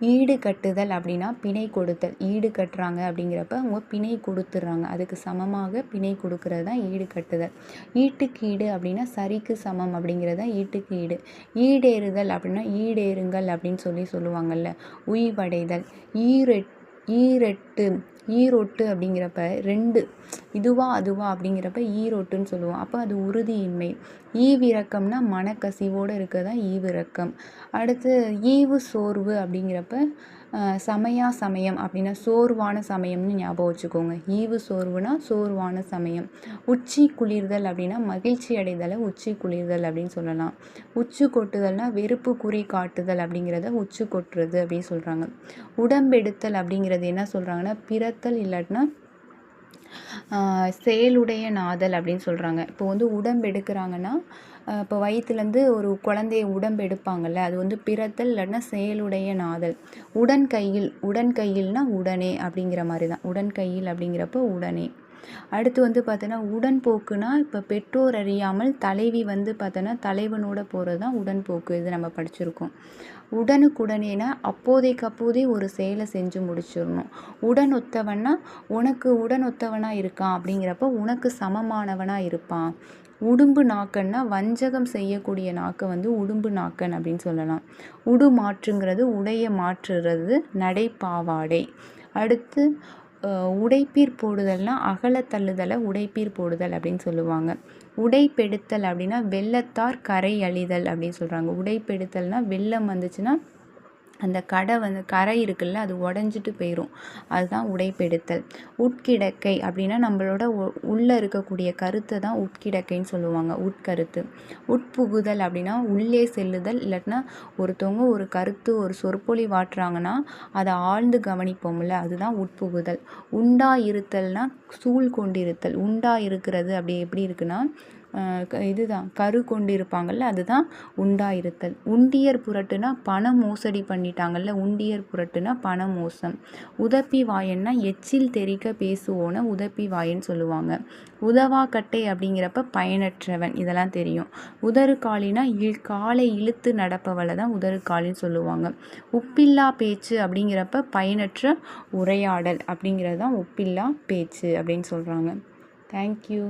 ஈடு கட்டுதல் அப்படின்னா பிணை கொடுத்தல். ஈடு கட்டுறாங்க அப்படிங்கிறப்ப அவங்க பிணை கொடுத்துட்றாங்க. அதுக்கு சமமாக பிணை கொடுக்கறது தான் ஈடு கட்டுதல். ஈட்டுக்கு ஈடு அப்படின்னா சரிக்கு சமம் அப்படிங்கிறது தான் ஈட்டுக்கு ஈடு ஈடேறுதல் அப்படின்னா ஈடேறுங்கள் அப்படின்னு சொல்லி சொல்லுவாங்கள்ல உய்வடைதல். ஈரெட் ஈரெட்டு. ஈரொட்டு அப்படிங்கிறப்ப ரெண்டு இதுவா அதுவா அப்படிங்கிறப்ப ஈரோட்டுன்னு சொல்லுவோம். அப்போ அது உறுதியின்மை. ஈவிரக்கம்னா மனக்கசிவோடு இருக்க தான் ஈவிரக்கம் அடுத்து ஈவு சோர்வு அப்படிங்கிறப்ப சமயா சமயம் அப்படின்னா சோர்வான சமயம்னு ஞாபகம் வச்சுக்கோங்க. ஈவு சோர்வுனா சோர்வான சமயம். உச்சி குளிர்தல் அப்படின்னா மகிழ்ச்சி அடைதலை உச்சி குளிர்தல் அப்படின்னு சொல்லலாம். உச்சு கொட்டுதல்னா வெறுப்பு குறி காட்டுதல் அப்படிங்கிறத உச்சு கொட்டுறது அப்படின்னு சொல்கிறாங்க உடம்பெடுத்தல் அப்படிங்கிறது என்ன சொல்கிறாங்கன்னா பிறத்தல் இல்லாட்டினா செயலுடைய நாதல் அப்படின்னு சொல்கிறாங்க இப்போ வந்து உடம்பு எடுக்கிறாங்கன்னா இப்போ வயிற்றுலேருந்து ஒரு குழந்தைய உடம்பு எடுப்பாங்கள்ல அது வந்து பிறத்தல் இல்லைன்னா செயலுடைய நாதல். உடன் கையில் உடன் கையில்னா உடனே அப்படிங்கிற மாதிரி தான் உடன் கையில் அப்படிங்கிறப்ப உடனே. அடுத்து வந்து பார்த்தோன்னா உடன்போக்குனா இப்போ பெற்றோர் அறியாமல் தலைவி வந்து பார்த்தோன்னா தலைவனோட போகிறது தான் உடன்போக்கு. இது நம்ம படிச்சிருக்கோம். உடனுக்குடனேனா அப்போதைக்கு அப்போதே ஒரு செயலை செஞ்சு முடிச்சிடணும். உடன் ஒத்தவன்னா உனக்கு உடன் ஒத்தவனாக இருக்கான் அப்படிங்கிறப்ப உனக்கு சமமானவனாக இருப்பான். உடும்பு நாக்கன்னா வஞ்சகம் செய்யக்கூடிய நாக்கை வந்து உடும்பு நாக்கன் அப்படின்னு சொல்லலாம். உடு மாற்றுங்கிறது உடைய மாற்றுறது நடைப்பாவாடை அடுத்து உடைப்பீர் போடுதல்னால் அகல தள்ளுதலை உடைப்பீர் போடுதல் அப்படின்னு சொல்லுவாங்க. உடைப்பெடுத்தல் அப்படின்னா வெள்ளத்தார் கரை அழிதல் அப்படின்னு சொல்கிறாங்க உடைப்பெடுத்தல்னால் வெள்ளம் வந்துச்சுன்னா அந்த கடை வந்து கரை இருக்குல்ல அது உடஞ்சிட்டு போயிடும் அதுதான் உடைப்பெடுத்தல். உட்கிடக்கை அப்படின்னா நம்மளோட உள்ளே இருக்கக்கூடிய கருத்தை தான் உட்கிடக்கைன்னு சொல்லுவாங்க உட்கருத்து. உட்புகுதல் அப்படின்னா உள்ளே செல்லுதல் இல்லாட்டினா ஒருத்தவங்க ஒரு கருத்து ஒரு சொற்பொழி வாட்டுறாங்கன்னா அதை ஆழ்ந்து கவனிப்போம்ல அதுதான் உட்புகுதல். உண்டா இருத்தல்னா சூழ் கொண்டிருத்தல். உண்டா இருக்கிறது அப்படி எப்படி இருக்குன்னா இதுதான். கரு கொண்டிருப்பாங்கள்ல அதுதான் உண்டாயிருத்தல். உண்டியர் புரட்டுனா பணம் மோசடி பண்ணிட்டாங்கல்ல உண்டியர் புரட்டுனா பண மோசம். உதப்பி வாயன்னா எச்சில் தெரிக்க பேசுவோன்னு உதப்பி வாயன்னு சொல்லுவாங்க. உதவா கட்டை அப்படிங்கிறப்ப பயனற்றவன் இதெல்லாம் தெரியும். உதறு காலினா இல் காலை இழுத்து நடப்பவளை தான் உதறு காலின்னு சொல்லுவாங்க. உப்பில்லா பேச்சு அப்படிங்கிறப்ப பயனற்ற உரையாடல் அப்படிங்கிறது தான் உப்பில்லா பேச்சு அப்படின்னு சொல்கிறாங்க தேங்க்யூ